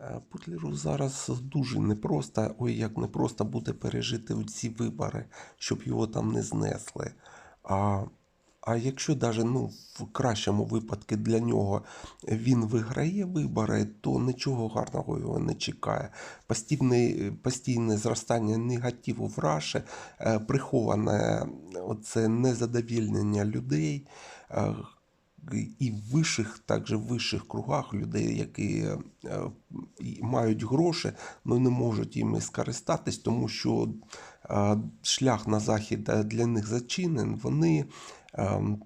Е, Путлеру зараз дуже непросто, ой, як непросто буде пережити ці вибори, щоб його там не знесли. А, а якщо навіть ну, в кращому випадку для нього він виграє вибори, то нічого гарного його не чекає. Постійне, постійне зростання негативу в Раші, е, приховане оце незадовільнення людей. І в вищих, також в вищих кругах людей, які е, мають гроші, але не можуть іми скористатись, тому що е, шлях на захід е, для них зачинен, вони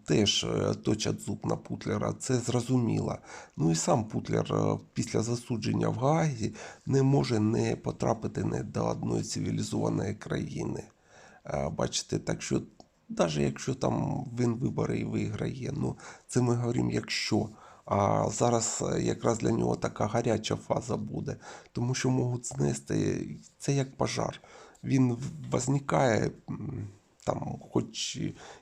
теж точать зуб на Путлера, це зрозуміло. Ну і сам Путлер після засудження в Гаазі не може не потрапити не до одної цивілізованої країни. Бачите, так що навіть якщо там він вибори і виграє, ну це ми говоримо, якщо. А зараз е, якраз для нього така гаряча фаза буде, тому що можуть знести це як пожар. Він возникає там, хоч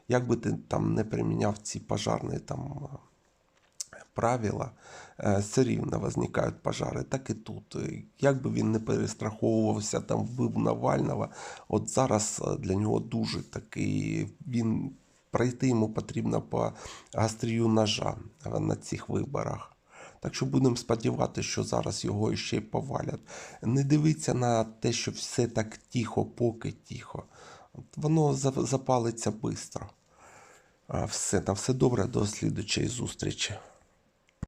як би ти там не приміняв ці пожарні там правила, е, все рівно возникають пожари, так і тут. Як би він не перестраховувався, там вбив Навального, от зараз е, для нього дуже такий, він пройти йому потрібно по гастрію ножа на цих виборах. Так що будемо сподіватися, що зараз його ще й повалять. Не дивіться на те, що все так тихо, поки тихо. Воно запалиться швидко. Все, на все добре, до слідучої зустрічі.